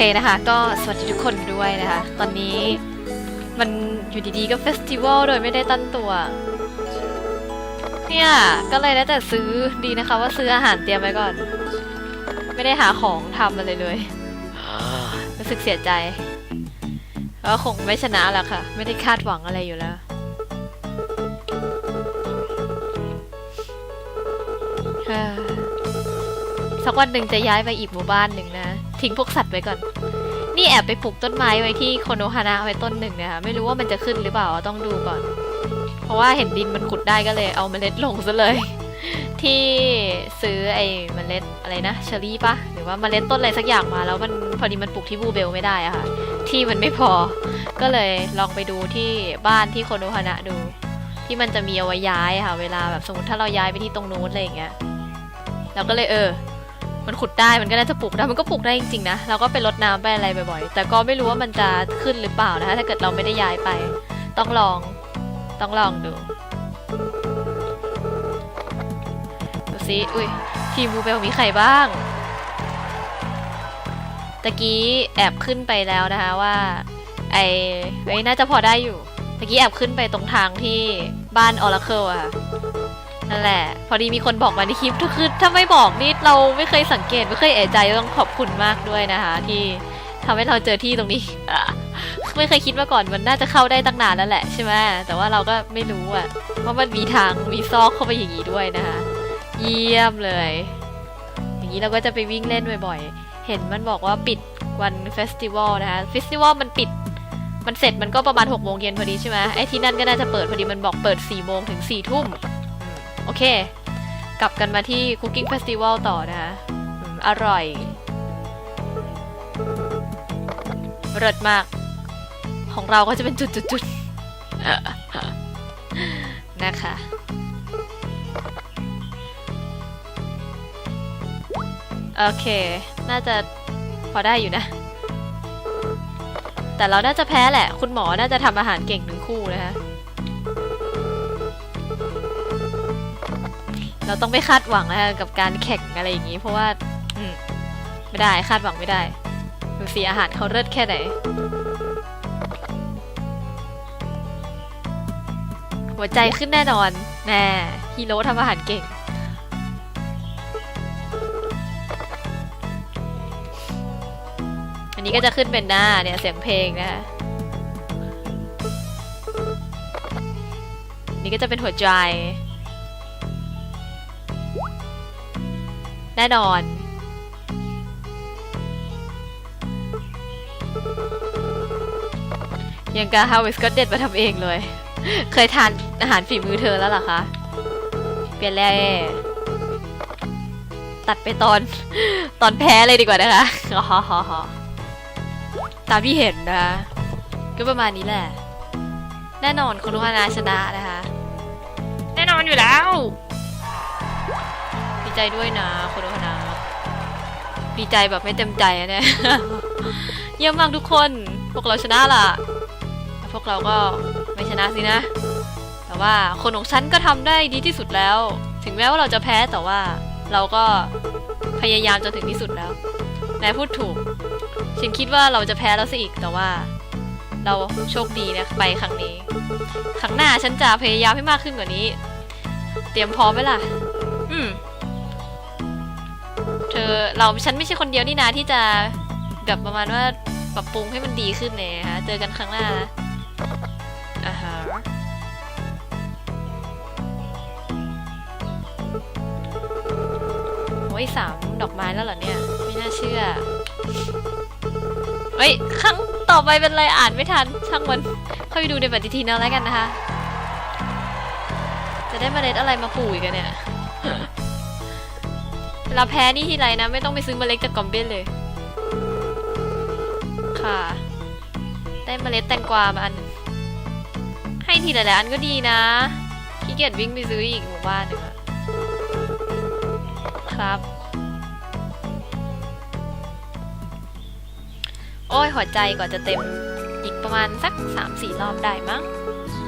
เคนะคะ ก็สวัสดีทุกคนด้วยนะคะ ตอนนี้มันอยู่ดีๆก็เฟสติวัลโดยไม่ได้ตั้งตัว เนี่ย ก็เลยได้แต่ซื้อดีนะคะ ว่าซื้ออาหารเตรียมไว้ก่อน ไม่ได้หาของทำอะไรเลยรู้สึกเสียใจก็คงไม่ชนะแล้วค่ะ ไม่ได้คาดหวังอะไรอยู่แล้วสักวันหนึ่งจะย้ายไปอีกหมู่บ้านหนึ่งนะ ทิ้งพวกสัตว์ไว้ก่อน นี่แอบไปปลูกต้นไม้ไว้ที่โคโนฮานะไว้ต้นหนึ่งนะคะไม่รู้ว่ามันจะขึ้นหรือเปล่าต้องดูก่อน เพราะว่าเห็นดินมันขุดได้ก็เลยเอาเมล็ดลงซะเลย ที่ซื้อไอ้เมล็ดอะไรนะเชอรี่ปะหรือว่าเมล็ดต้นอะไรสักอย่างมาแล้วมันพอดีมันปลูกที่บูเบลไม่ได้อะค่ะที่มันไม่พอ ก็เลยลองไปดูที่บ้านที่โคโนฮานะดู ที่มันจะมีเอาไว้ย้ายค่ะ เวลาแบบสมมติถ้าเราย้ายไปที่ตรงนู้นอะไรอย่างเงี้ยเราก็เลยเออ มันขุดได้มันก็น่าจะปลูกได้มันก็ปลูกได้จริงๆนะเราก็ไปรดน้ำไปอะไรบ่อยๆ แต่ก็ไม่รู้ว่ามันจะขึ้นหรือเปล่านะคะถ้าเกิดเราไม่ได้ย้ายไป ต้องลองต้องลองดูดูซิอุ้ยทีมบูเบลมีใครบ้างตะกี้แอบขึ้นไปแล้วนะคะว่า ไอเฮ้น่าจะพอได้อยู่ตะกี้แอบขึ้นไปตรงทางที่บ้านออร์เคิลอะค่ะ นั่นแหละ พอดีมีคนบอกมาในคลิปทุกคือถ้าไม่บอกนี่เราไม่เคยสังเกตไม่เคยเอะใจต้องขอบคุณมากด้วยนะคะ ที่ทำให้เราเจอที่ตรงนี้ ไม่เคยคิดมาก่อนมันน่าจะเข้าได้ตั้งนานแล้วแหละใช่ไหมแต่ว่าเราก็ไม่รู้อะว่ามันมีทางมีซอกเข้าไปอย่างนี้ด้วยนะคะ เยี่ยมเลย อย่างนี้เราก็จะไปวิ่งเล่นบ่อยๆ เห็นมันบอกว่าปิดวันเฟสติวัลนะคะเฟสติวัลมันปิดมันเสร็จมันก็ประมาณ6โมงเย็นพอดีใช่ไหมไอ้ที่นั่นก็น่าจะเปิดพอดีมันบอกเปิด4โมงถึง4ทุ่ม โอเค กลับกันมาที่ Cooking Festival ต่อนะคะอร่อยเลิศมาก ของเราก็จะเป็นจุดๆๆนะคะโอเค น่าจะพอได้อยู่นะ แต่เราน่าจะแพ้แหละ คุณหมอน่าจะทำอาหารเก่งทั้งคู่นะคะ เราต้องไม่คาดหวังนะคะกับการแข่งอะไรอย่างนี้ เพราะว่าไม่ได้คาดหวังไม่ได้ดูสิอาหารเขาเลิศแค่ไหนหัวใจขึ้นแน่นอนแน่ฮีโร่ทำอาหารเก่ง อันนี้ก็จะขึ้นเป็นหน้าเนี่ยเสียงเพลงนะคะนี่ก็จะเป็นหัวใจ แน่นอน ยังกาฮาวิสก็เด็ดมาทำเองเลย เคยทานอาหารฝีมือเธอแล้วหรอคะ เปลี่ยนแล่ตัดไปตอนตอนแพ้เลยดีกว่านะคะฮ่ฮ่ฮตามที่เห็นนะก็ประมาณนี้แหละ แน่นอนคุณลูกนาชนะนะคะ แน่นอนอยู่แล้ว ใจด้วยนะคุณลูกนาดีใจแบบไม่เต็มใจอะเนี่ยเยี่ยมมากทุกคน พวกเราชนะล่ะ พวกเราก็ไม่ชนะสินะ แต่ว่าคนของฉันก็ทำได้ดีที่สุดแล้ว ถึงแม้ว่าเราจะแพ้แต่ว่าเราก็พยายามจนถึงที่สุดแล้วนายพูดถูก ฉันคิดว่าเราจะแพ้แล้วซะอีกแต่ว่า เราโชคดีนะไปครั้งนี้ ครั้งหน้าฉันจะพยายามให้มากขึ้นกว่านี้ เตรียมพร้อมไหมล่ะ อืม อเราฉันไม่ใช่คนเดียวนี่นาที่จะแบบประมาณว่าปรับปรุงให้มันดีขึ้นเนี่ยฮะเจอกันครั้งหน้านะอ่าฮะโอ้ยสามดอกไม้แล้วเหรอเนี่ย ไม่น่าเชื่อเฮ้ยครั้งต่อไปเป็นอะไรอ่านไม่ทัน ช่างมันเข้าไปดูในปฏิทินเอาแล้วกันนะคะ จะได้เมล็ดอะไรมาปลูกอีกันเนี่ย เวลาแพ้นี่ทีไรนะ ไม่ต้องไปซื้อเมล็ดจากกอมเบ้นเลย ค่ะ ได้เมล็ดแตงกวามาอัน ให้ทีละอันก็ดีนะขี้เกียจวิ่งไปซื้ออีกหมู่บ้านหนึ่งอะครับ โอ้ยหัวใจกว่าจะเต็มอีกประมาณสักสามสี่รอบได้มั้ง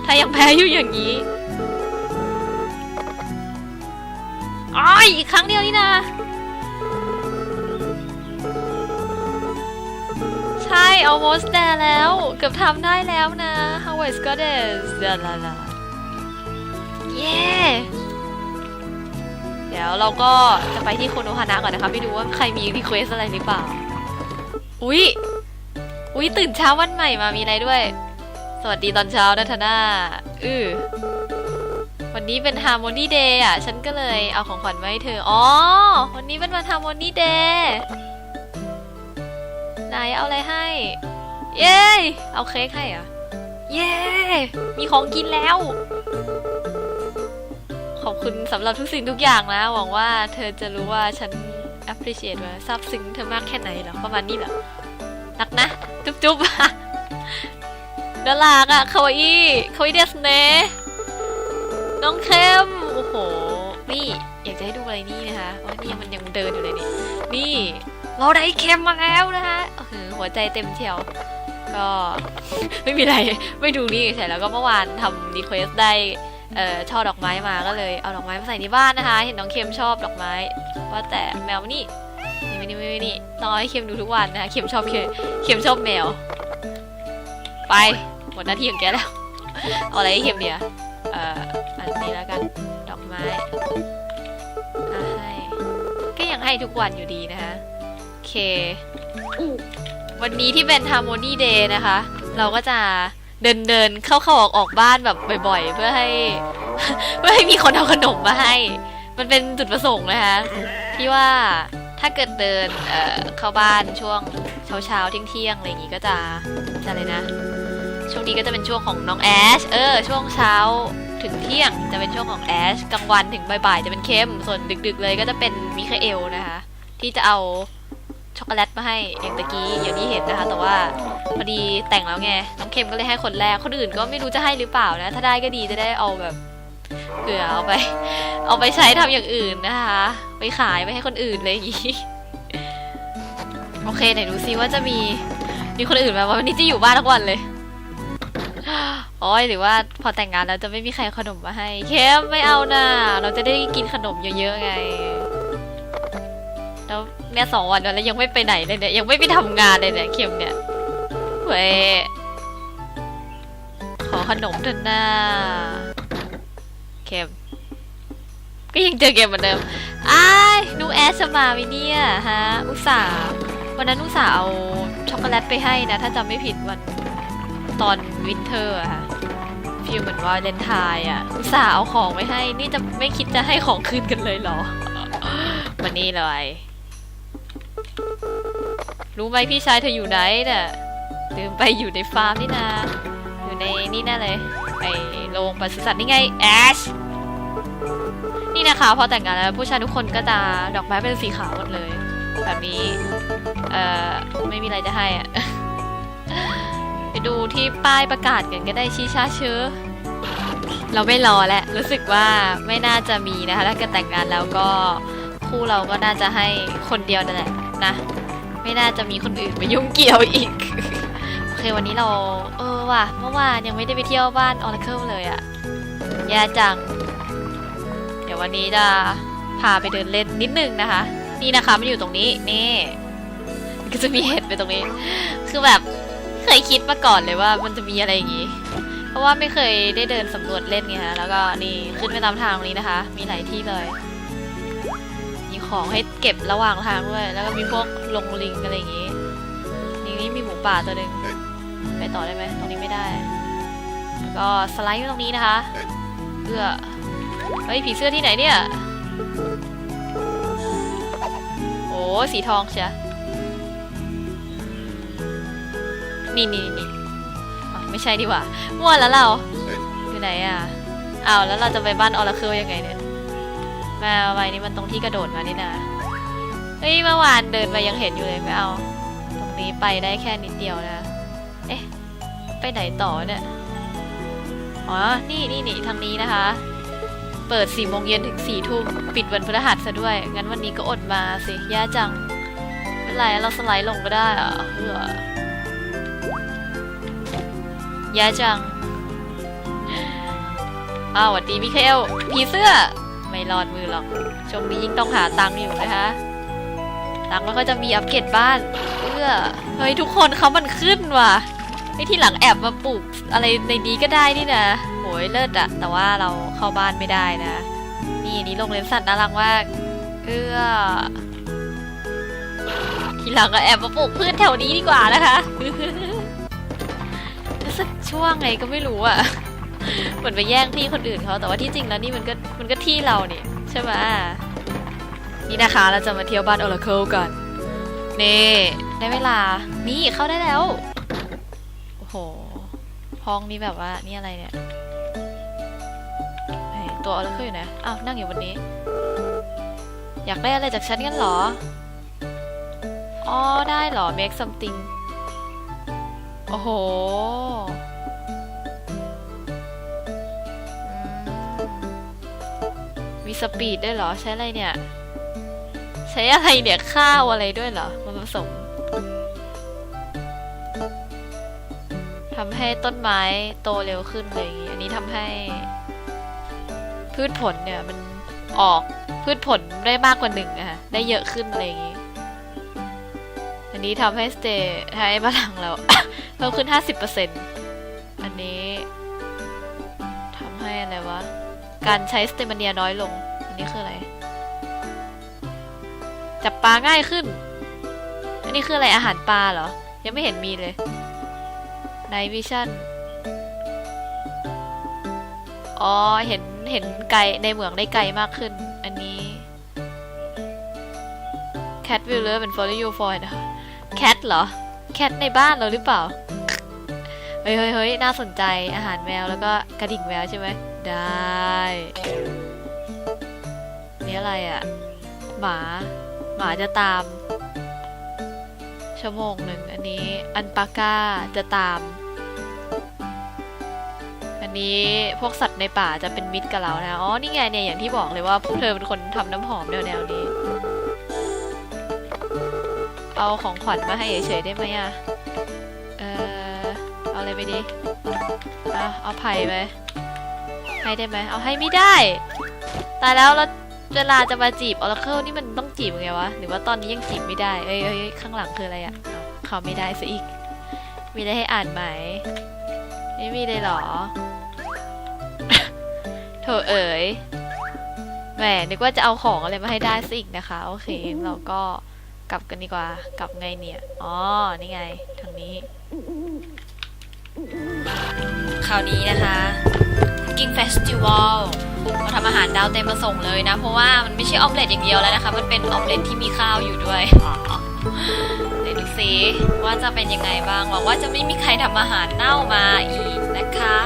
ถ้ายังแพ้อยู่อย่างนี้ อ้อยอีกครั้งเดียวนี่นะ ใช่ almost there แล้ว เกือบทำได้แล้วนะ Howard Goddess ลาลาลาเย้เดี๋ยวเราก็จะไปที่โคโนฮานะก่อนนะคะไปดูว่าใครมีรีเควสอะไรหรือเปล่า อุ๊ย อุ๊ย ตื่นเช้าวันใหม่มามีอะไรด้วย สวัสดีตอนเช้านะทาน่าอือ วันนี้เป็น Harmony Day อะ ฉันก็เลยเอาของขวัญมาให้เธอ อ๋อ วันนี้เป็นวัน Harmony Day ไหนเอาอะไรให้ เย้ เอาเค้กให้อะ เย้ มีของกินแล้ว ขอบคุณสำหรับทุกสิ่งทุกอย่างนะ หวังว่าเธอจะรู้ว่าฉัน appreciate ว่าซาบซึ้งเธอมากแค่ไหนหรอ ประมาณนี้เหรอ รักนะ จุ๊บจุ๊บน่ารักอะคาวาอิคาวาอิเดสเนะ น้องเข้มโอ้โห นี่อยากจะให้ดูอะไรนี่นะคะว่านี่มันยังเดินอยู่เลยนี่ นี่เราได้เข้มมาแล้วนะคะเออหัวใจเต็มเชียว ก็ไม่มีอะไร ไม่ดูนี่เฉยแล้วก็เมื่อวานทำรีเควสได้เอ่อช่อดอกไม้มาก็เลยเอาดอกไม้มาใส่ในบ้านนะคะ เห็นน้องเค็มชอบดอกไม้ ว่าแต่แมวนี่นี่นี่นี่นี่น้อยเค็มดูทุกวันนะคะเค็มชอบเค็มเค็มชอบแมว ไปหมดหน้าที่ของแกแล้ว เอาอะไรให้เค็มเดีย อันนี้แล้วกันดอกไม้ให้ก็ยังให้ทุกวันอยู่ดีนะคะโอเค วันนี้ที่เป็น Harmony Day นะคะ เราก็จะเดินเดินเข้าเข้าออกออกบ้านแบบบ่อยๆ เพื่อให้ เพื่อให้มีคนเอาขนมมาให้ มันเป็นจุดประสงค์นะคะที่ว่าถ้าเกิดเดินเเข้าบ้านช่วงเช้าเช้าๆเที่ยงเที่ยงๆอะไรอย่างงี้ก็จะจะเลยนะ ช่วงนี้ก็จะเป็นช่วงของน้องแอช เออ ช่วงเช้าถึงเที่ยงจะเป็นช่วงของแอช กลางวันถึงบ่ายๆจะเป็นเข้ม ส่วนดึกๆเลยก็จะเป็นมิคาเอลนะคะ ที่จะเอาช็อกโกแลตมาให้อย่างตะกี้อย่างที่เห็นนะคะ แต่ว่าพอดีแต่งแล้วไง น้องเข้มก็เลยให้คนแรก คนอื่นก็ไม่รู้จะให้หรือเปล่านะ ถ้าได้ก็ดีจะได้เอาแบบเผื่อเอาไป เอาไปใช้ทำอย่างอื่นนะคะ ไปขายไปให้คนอื่นเลยอย่างงี้โอเคไหนดูซิว่าจะมีมีคนอื่นไหมว่าวันนี้จะอยู่บ้านทั้งวันเลย โอ้ยหรือว่าพอแต่งงานแล้วจะไม่มีใครขนมมาให้เข้มไม่เอาน่ะ เราจะได้กินขนมเยอะๆไง แล้วเนี่ยสองวันแล้วยังไม่ไปไหนเลยเนี่ยยังไม่ไปทำงานเลยเนี่ยเข้มเนี่ยเว้ยขอขนมเถอะนะเข้มก็ยังเจอเกมเหมือนเดิมอ้ายนูแอสมาไหมเนี่ยฮะ อุตส่าห์วันนั้นอุตส่าห์เอาช็อกโกแลตไปให้นะ ถ้าจำไม่ผิดวัน ตอนวินเทอร์อะค่ะฟีลเหมือนว่าเลนทน์อะอุตส่าห์เอาของไปให้ นี่จะไม่คิดจะให้ของคืนกันเลยเหรอวันนี้เลยรู้ไหมพี่ชายเธออยู่ไหนเนี่ยลืมไปอยู่ในฟาร์มนี่นาอยู่ในนี่น่าเลยไอโรงปศุสัตว์นี่ไงแอชนี่นะคะพอแต่งงานแล้วผู้ชายทุกคนก็จะดอกไม้เป็นสีขาวหมดเลย แบบนี้ เอ่อ ไม่มีอะไรจะให้อะ ดูที่ป้ายประกาศกันก็ได้ชี้ชาเชื้อ เราไม่รอแล้วรู้สึกว่าไม่น่าจะมีนะคะถ้าเกิดแต่งงานแล้วก็คู่เราก็น่าจะให้คนเดียวนั่นแหละนะ ไม่น่าจะมีคนอื่นมายุ่งเกี่ยวอีก โอเควันนี้เรา เออว่ะเมื่อวานยังไม่ได้ไปเที่ยวบ้าน Oracle เลยอะแย่จัง เดี๋ยววันนี้จะพาไปเดินเล่นนิดนึงนะคะ นี่นะคะมันอยู่ตรงนี้นี่ก็จะมีเห็ดไปตรงนี้ คือแบบ เคยคิดมาก่อนเลยว่ามันจะมีอะไรอย่างงี้ เพราะว่าไม่เคยได้เดินสำรวจเล่นไงฮะ แล้วก็นี่ขึ้นไปตามทางนี้นะคะ มีหลายที่เลย มีของให้เก็บระหว่างทางด้วย แล้วก็มีพวกลงลิงอะไรอย่างงี้นี่นี่มีหมูป่าตัวหนึ่งไปต่อได้ไหมตรงนี้ไม่ได้ ก็สไลด์ตรงนี้นะคะเพื่อเฮ้ยผีเสื้อที่ไหนเนี่ย โอ้สีทองเชีย นี่นี่นี่อ๋อไม่ใช่ดีกว่ามั่วแล้วเรา อยู่ไหนอะอ้าวแล้วเราจะไปบ้านออร์เคิลยังไงเนี่ย มาไว้นี่มันตรงที่กระโดดมานี่นะเฮ้ยเมื่อวานเดินไปยังเห็นอยู่เลยไม่เอา ตรงนี้ไปได้แค่นิดเดียวนะ เอ๊ะ ไปไหนต่อเนี่ย อ๋อ นี่นี่นี่ทางนี้นะคะ เปิดสี่โมงเย็นถึงสี่ทุ่มปิดวันพฤหัสซะด้วย งั้นวันนี้ก็อดมาสิแย่จัง ไม่เป็นไรเราสไลด์ลงก็ได้อะเพื่อ แย่จัง อ้าวสวัสดีมิเคลผีเสื้อ ไม่รอดมือหรอก ช่วงนี้ยิ่งต้องหาตังค์อยู่นะคะตังค์มันก็จะมีอัปเกรดบ้านเพื่ออเฮ้ยทุกคนเขามันขึ้นว่ะไอ้ที่หลังแอบมาปลูกอะไรในนี้ก็ได้นี่นะโหยเลิศอะแต่ว่าเราเข้าบ้านไม่ได้นะ นี่อันนี้โรงเรียนสัตว์น่ารักมากเอื้อทีหลังก็แอบมาปลูกพืชแถวนี้ดีกว่านะคะ สึกช่วงไงก็ไม่รู้อะเหมือนไปแย่งที่คนอื่นเขาแต่ว่าที่จริงแล้วนี่มันก็มันก็ที่เราเนี่ยใช่ไหมนี่นะคะเราจะมาเที่ยวบ้าน Oracle กันนี่ได้เวลานี่เข้าได้แล้วโอ้โหห้องนี้แบบว่านี่อะไรเนี่ยตัวอะไรขึ้นอยู่ไหนอ้าวนั่งอยู่บนนี้ อยากได้อะไรจากฉันกันหรออ๋อได้หรอ make something โอ้โหมีสปีดด้วยเหรอ ใช้อะไรเนี่ย ใช้อะไรเนี่ย ข้าวอะไรด้วยเหรอมาผสมทำให้ต้นไม้โตเร็วขึ้นเลยอย่างงี้ อันนี้ทำให้ พืชผลเนี่ย มันออกพืชผลได้มากกว่าหนึ่งอะค่ะได้เยอะขึ้นอะไรอย่างงี้ อันนี้ทำให้สเตย์ให้พลังเรา พิ่มขึ้น 50%อันนี้ทำให้อะไรวะ การใช้สเตมเนียน้อยลง อันนี้คืออะไร จับปลาง่ายขึ้น อันนี้คืออะไรอาหารปลาเหรอ ยังไม่เห็นมีเลยในวิชั่นอ๋อ เห็น เห็นไกลในเหมืองได้ไกลมากขึ้น อันนี้ cat will love and follow you for นะแคทเหรอ แคทในบ้านเราหรือเปล่าเฮ้ยเฮ้ยเฮ้ยน่าสนใจอาหารแมวแล้วก็กระดิ่งแมวใช่ไหม ได้ นี่อะไรอะ่ะ หมา หมาจะตาม ชั่วโมงหนึ่ง อันนี้อันปาก้าจะตาม อันนี้พวกสัตว์ในป่าจะเป็นมิตรกับเรานะ อ๋อ นี่ไงเนี่ยอย่างที่บอกเลยว่าพวกเธอเป็นคนทำน้ำหอมแนวแนวๆนี้ เอาของขวัญมาให้เฉยๆได้ไหมอะเออเอาอะไรไปดีเอาเอาไผ่ไปให้ได้ไหมเอาให้ไม่ได้ ตายแล้วแล้วเวลาจะมาจีบออร์เคิลนี่มันต้องจีบไงวะ หรือว่าตอนนี้ยังจีบไม่ได้ เอ้ยเอ้ยข้างหลังคืออะไรอะเขาไม่ได้ซะอีก มีอะไรให้อ่านไหม ไม่มีเลยหรอโถเอ๋ยแหมนึกว่าจะเอาของอะไรมาให้ได้ซะอีกนะคะ โอเค เราก็ กลับกันดีกว่า กลับไงเนี่ย อ๋อ นี่ไง ทางนี้ คราวนี้นะคะ Cooking Festival มาทำอาหารดาวเต็มมาส่งเลยนะ เพราะว่ามันไม่ใช่ออมเล็ตอย่างเดียวแล้วนะคะ มันเป็นออมเล็ตที่มีข้าวอยู่ด้วยเดี๋ยวดูซิว่าจะเป็นยังไงบ้าง หวังว่าจะไม่มีใครทำอาหารเน่ามาอีกนะคะ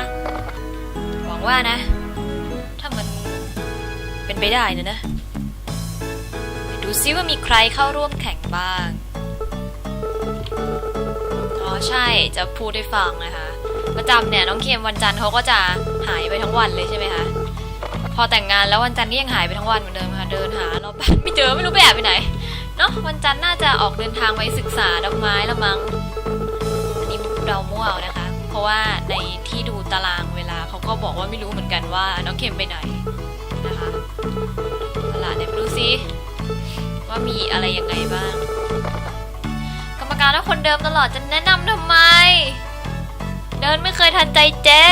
หวังว่านะ ถ้ามันเป็นไปได้นะนะ ดูซิว่ามีใครเข้าร่วมแข่งบ้าง อ๋อใช่จะพูดให้ฟังนะคะ ประจำเนี่ยน้องเค็มวันจันทร์เขาก็จะหายไปทั้งวันเลยใช่ไหมคะ พอแต่งงานแล้ววันจันทร์ก็ยังหายไปทั้งวันเหมือนเดิมค่ะเดินหาเราไม่เจอไม่รู้ไปแอบไปไหน เนาะวันจันทร์น่าจะออกเดินทางไปศึกษาดอกไม้ละมั้งอันนี้เรามั่วนะคะ เพราะว่าในที่ดูตารางเวลาเขาก็บอกว่าไม่รู้เหมือนกันว่าน้องเค็มไปไหนนะคะตลาดเนี่ยไปดูซิ ว่ามีอะไรยังไงบ้าง กรรมการและคนเดิมตลอดจะแนะนำทำไม เดินไม่เคยทันใจเจ๊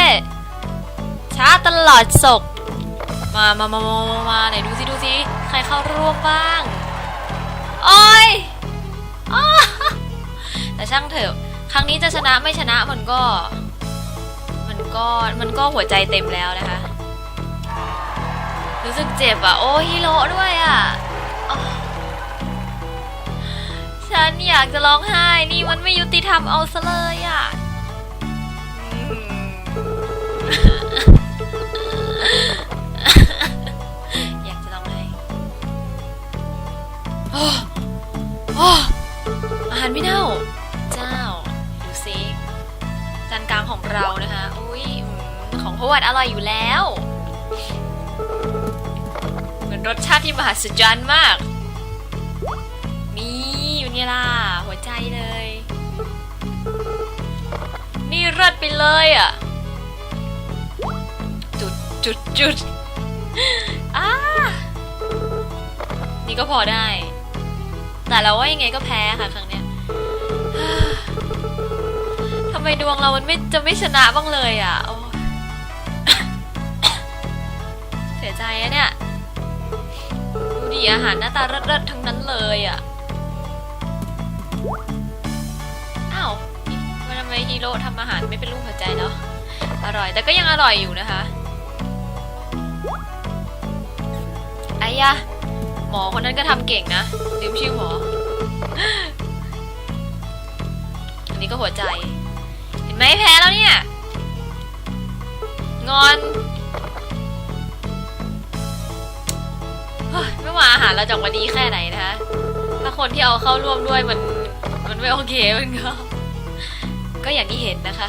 ช้าตลอดศก มามามามามามาไหนดูสิดูสิใครเข้าร่วมบ้างโอ้ยอ้าแต่ช่างเถอะ ครั้งนี้จะชนะไม่ชนะมันก็ มันก็มันก็หัวใจเต็มแล้วนะคะ รู้สึกเจ็บอะ โอ้ฮิโร่ด้วยอะ ฉันอยากจะร้องไห้ นี่มันไม่ยุติธรรมเอาซะเลยอะอืมอยากจะร้องไห้โอ้โอ้อาหารไม่เน่า เจ้า ดูสิจานกลางของเรานะคะ อุ้ยอืมของพวัดอร่อยอยู่แล้ว เหมือนรสชาติที่มหัศจรรย์มาก นี่ อยู่เนี่ล่ะ หัวใจเลย นี่เลิศไปเลยอะ จุดจุดจุดอ้านี่ก็พอได้ แต่เราว่ายังไงก็แพ้ค่ะครั้งเนี้ยไมดวงเรามันไม่จะไม่ชนะบ้างเลยอะโอ้เสียใจอะเนี่ย ดูดิอาหารหน้าตาเลิศๆทั้งนั้นเลยอะ ไมฮีโร่ทำอาหารไม่เป็นรูปหัวใจเนาะอร่อย แต่ก็ยังอร่อยอยู่นะคะไอ้ยะหมอคนนั้นก็ทำเก่งนะลืมชื่อหมอ อันนี้ก็หัวใจ เห็นไหมแพ้แล้วเนี่ย งอนไม่ว่าอาหารเราจะออกมาดีแค่ไหนนะคะ ถ้าคนที่เอาเข้าร่วมด้วยมันมันไม่โอเคมันก็ ก็อย่างที่เห็นนะคะ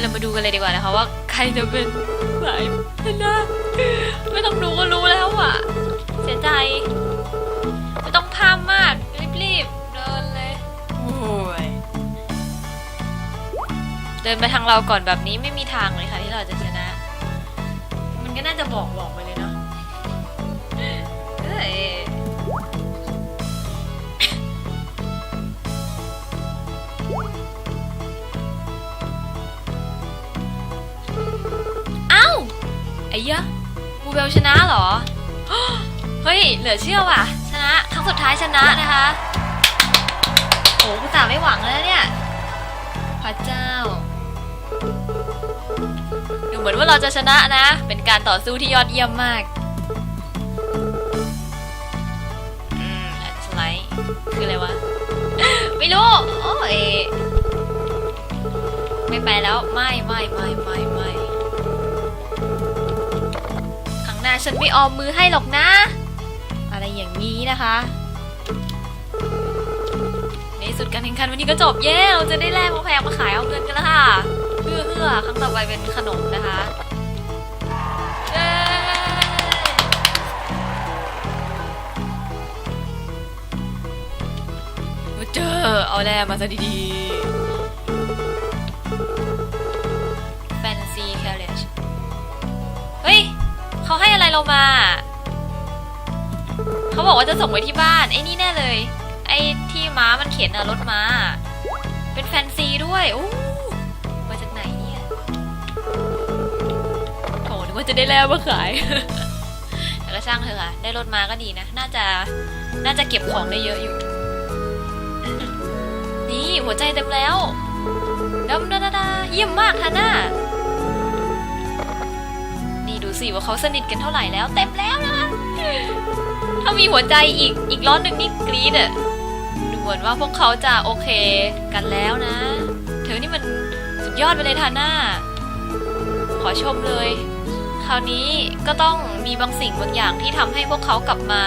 เรามาดูกันเลยดีกว่านะคะว่าใครจะเป็นสายชนะไม่ต้องดูก็รู้แล้วอะ เสียใจ ไม่ต้องพามมากรีบๆเดินเลยโอ้ยเดินไปทางเราก่อนแบบนี้ไม่มีทางเลยค่ะที่เราจะชนะ มันก็น่าจะบอกบอกไปเลย ไอ้ยะบูเบลชนะเหรอ เฮ้ย เหลือเชื่อว่ะ ชนะ ครั้งสุดท้ายชนะนะคะ โอ้กูตาไม่หวังแล้วเนี่ย พระเจ้า ดูเหมือนว่าเราจะชนะนะ เป็นการต่อสู้ที่ยอดเยี่ยมมากอืมอันสไลด์คืออะไรวะ ไม่รู้ โอ้ยไม่ไปแล้ว ไม่ไม่ไม่ไม่ไม่ น้าฉันไม่ออมมือให้หรอกนะ อะไรอย่างนี้นะคะ ในสุดการแข่งขันวันนี้ก็จบเย้เราจะได้แลกมาแพงมาขายเอาเงินกันแล้วค่ะเพื่อเพื่อครั้งต่อไปเป็นขนมนะคะเจอเอาแลกมาซะดีๆ เขาให้อะไรเรามา เขาบอกว่าจะส่งไว้ที่บ้าน ไอ้นี่แน่เลย ไอ้ที่ม้ามันเขียนอะรถม้า เป็นแฟนซีด้วยอู้มาจากไหนเนี่ยโถนึกว่าจะได้แล้วมาขาย แต่ก็ช่างเถอะค่ะ ได้รถม้าก็ดีนะ น่าจะ น่าจะเก็บของได้เยอะอยู่ นี่หัวใจเต็มแล้วดำดาดาดาเยี่ยมมากฮาน่านี่ดู สิว่าเขาสนิทกันเท่าไหร่แล้ว เต็มแล้วนะคะถ้ามีหัวใจอีกอีกร้อนหนึ่งนี่กรี๊ดอะดูเหมือนว่าพวกเขาจะโอเคกันแล้วนะ เธอนี่มันสุดยอดไปเลยทาน่าขอชมเลย คราวนี้ก็ต้องมีบางสิ่งบางอย่างที่ทำให้พวกเขากลับมา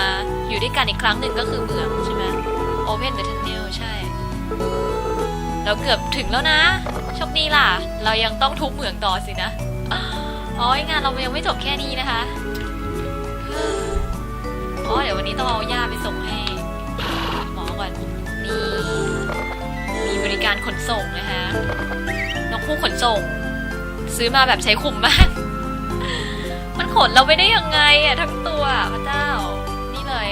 อยู่ด้วยกันอีกครั้งหนึ่งก็คือเหมืองใช่ไหม Open the Tunnel ใช่ เราเกือบถึงแล้วนะโชคดีล่ะ เรายังต้องทุบเหมืองต่อสินะ อ๋องานเรายังไม่จบแค่นี้นะคะอ๋อเดี๋ยววันนี้ต้องเอาย่าไปส่งให้หมอก่อนนี่มีบริการขนส่งนะคะน้องคู่ขนส่ง ซื้อมาแบบใช้คุ้มมาก มันขนเราไปได้ยังไงอะทั้งตัวพระเจ้านี่เลย